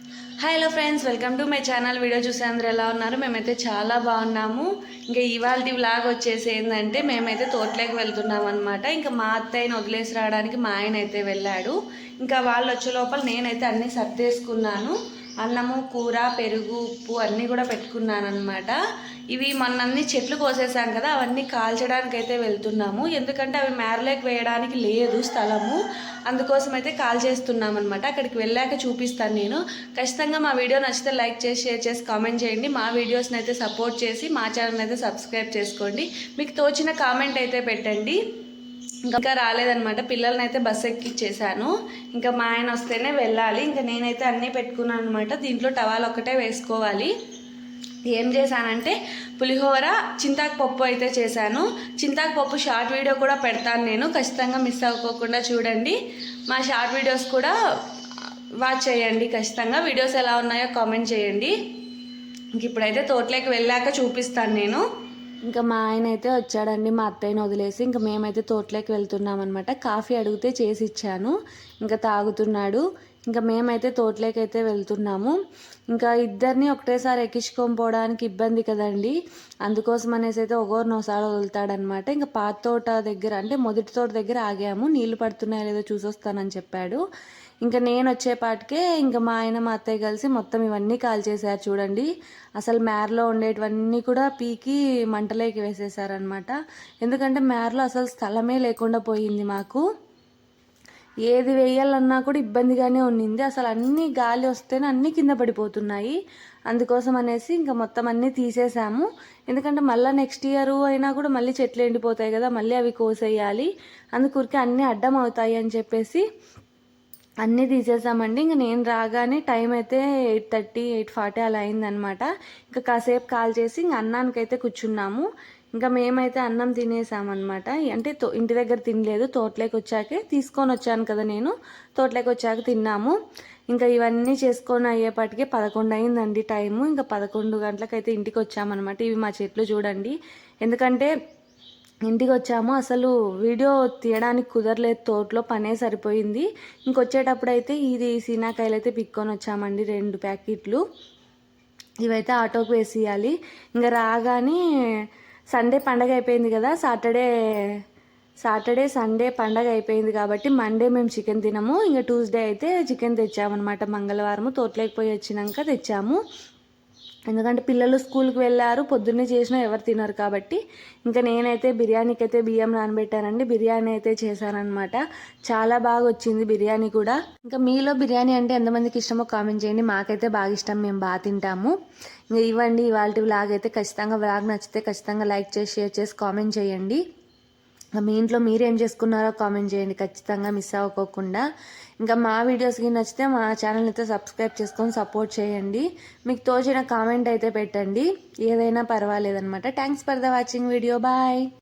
Hi hello friends welcome to my channel video చూసే అందరూ ఎలా ఉన్నారు? మేమైతే చాలా బాగున్నాము. ఇంకా ఇవాళ వ్లాగ్ వచ్చేసి ఏంటంటే మేమైతే తోటలోకి వెళ్తున్నాం అనమాట ఇంకా మా అత్తయ్యని వదిలేసి రావడానికి మా ఆయన అయితే వెళ్ళాడు. ఇంకా వాళ్ళు వచ్చే లోపల నేనైతే అన్నీ సర్దేసుకున్నాను. అన్నము కూర పెరుగు ఉప్పు అన్నీ కూడా పెట్టుకున్నాను అనమాట ఇవి మొన్న అన్ని చెట్లు కోసేసాం కదా అవన్నీ కాల్చడానికి అయితే వెళ్తున్నాము. ఎందుకంటే అవి మేరలేకి వేయడానికి లేదు స్థలము. అందుకోసం అయితే కాల్ చేస్తున్నామన్నమాట. అక్కడికి వెళ్ళాక చూపిస్తాను నేను. ఖచ్చితంగా మా వీడియో నచ్చితే లైక్ చేసి షేర్ చేసి కామెంట్ చేయండి. మా వీడియోస్ని అయితే సపోర్ట్ చేసి మా ఛానల్ అయితే సబ్స్క్రైబ్ చేసుకోండి. మీకు తోచిన కామెంట్ అయితే పెట్టండి. ఇంకా రాలేదనమాట పిల్లల్ని అయితే బస్ ఎక్కిచ్చేసాను. ఇంకా మా ఆయన వస్తేనే వెళ్ళాలి. ఇంకా నేనైతే అన్నీ పెట్టుకున్నాను అనమాట దీంట్లో టవాల్ ఒకటే వేసుకోవాలి. ఏం చేశానంటే పులిహోర చింతాకు పప్పు అయితే చేశాను. చింతాకు పప్పు షార్ట్ వీడియో కూడా పెడతాను నేను. ఖచ్చితంగా మిస్ అవ్వకోకుండా చూడండి. మా షార్ట్ వీడియోస్ కూడా వాచ్ చేయండి. ఖచ్చితంగా వీడియోస్ ఎలా ఉన్నాయో కామెంట్ చేయండి. ఇంక ఇప్పుడైతే తోటలోకి వెళ్ళాక చూపిస్తాను నేను. ఇంకా మా ఆయన అయితే వచ్చాడండి మా అత్తయ్యని వదిలేసి ఇంకా మేమైతే తోటలోకి వెళ్తున్నాం అనమాట కాఫీ అడిగితే చేసి ఇచ్చాను ఇంకా తాగుతున్నాడు. ఇంకా మేమైతే తోటలోకి అయితే వెళ్తున్నాము. ఇంకా ఇద్దరిని ఒకటేసారి ఎక్కించుకొని పోవడానికి ఇబ్బంది కదండి. అందుకోసం అనేసి అయితే ఒకరినోసారి వదులుతాడనమాట. ఇంకా పాత తోట దగ్గర అంటే మొదటి తోట దగ్గర ఆగాము. నీళ్ళు పడుతున్నాయో లేదో చూసొస్తానని చెప్పాడు. ఇంకా నేను వచ్చేపాటికే ఇంకా మా ఆయన మా అత్తయ్య కలిసి మొత్తం ఇవన్నీ కాల్ చేశారు చూడండి. అసలు మేరలో ఉండేటివన్నీ కూడా పీకి మంటలోకి వేసేసారనమాట ఎందుకంటే మేరలో అసలు స్థలమే లేకుండా పోయింది మాకు. ఏది వేయాలన్నా కూడా ఇబ్బందిగానే ఉండింది అసలు అన్ని గాలి వస్తేనే అన్నీ కింద పడిపోతున్నాయి. అందుకోసం అనేసి ఇంకా మొత్తం అన్నీ తీసేసాము. ఎందుకంటే మళ్ళీ నెక్స్ట్ ఇయర్ అయినా కూడా మళ్ళీ చెట్లు ఎండిపోతాయి కదా మళ్ళీ అవి కోసేయాలి. అందుకూరికి అన్నీ అడ్డం అవుతాయి అని చెప్పేసి అన్నీ తీసేసామండి. ఇంకా నేను రాగానే టైం అయితే ఎయిట్ థర్టీ ఎయిట్ ఫార్టీ అలా అయిందనమాట ఇంకా కాసేపు కాల్ చేసి ఇంక అన్నానికైతే కూర్చున్నాము. ఇంకా మేమైతే అన్నం తినేసామన్నమాట. అంటే తో ఇంటి దగ్గర తినలేదు తోటలోకి వచ్చాకే తీసుకొని వచ్చాను కదా నేను. తోటలోకి వచ్చాక తిన్నాము. ఇంకా ఇవన్నీ చేసుకొని అయ్యేపాటికి పదకొండు అయిందండి టైము. ఇంకా పదకొండు గంటలకైతే ఇంటికి వచ్చామన్నమాట. ఇవి మా చెట్లు చూడండి. ఎందుకంటే ఇంటికి వచ్చాము అసలు వీడియో తీయడానికి కుదరలేదు. తోటలో పనే సరిపోయింది. ఇంకొచ్చేటప్పుడు అయితే ఇది సీనాకాయలు అయితే పిక్కొని వచ్చామండి రెండు ప్యాకెట్లు. ఇవైతే ఆటోకి వేసేయాలి. ఇంకా రాగానే సండే పండగ అయిపోయింది కదా. సాటర్డే సాటర్డే సండే పండగ అయిపోయింది కాబట్టి మండే మేము చికెన్ తినము. ఇంకా ట్యూస్డే అయితే చికెన్ తెచ్చామన్నమాట. మంగళవారము తోటలేకపోయి వచ్చినాక తెచ్చాము. ఎందుకంటే పిల్లలు స్కూల్కి వెళ్ళారు పొద్దున్నే చేసినా ఎవరు తినరు కాబట్టి. ఇంకా నేనైతే బిర్యానీకి అయితే బియ్యం నానబెట్టానండి. బిర్యానీ అయితే చేశానమాట చాలా బాగా వచ్చింది బిర్యానీ కూడా. ఇంకా మీలో బిర్యానీ అంటే ఎంతమందికి ఇష్టమో కామెంట్ చేయండి. మాకైతే బాగా ఇష్టం. మేము బాగా తింటాము. ఇంకా ఇవ్వండి ఇవాళ వ్లాగ్ అయితే ఖచ్చితంగా వ్లాగ్ నచ్చితే ఖచ్చితంగా లైక్ చేసి షేర్ చేసి కామెంట్ చేయండి. మీ ఇంట్లో మీరేం చేసుకున్నారో కామెంట్ చేయండి. ఖచ్చితంగా మిస్ అవ్వకోకుండా. ఇంకా మా వీడియోస్కి నచ్చితే మా ఛానల్ అయితే సబ్స్క్రైబ్ చేసుకొని సపోర్ట్ చేయండి. మీకు తోచిన కామెంట్ అయితే పెట్టండి. ఏదైనా పర్వాలేదనమాట thanks for the watching video bye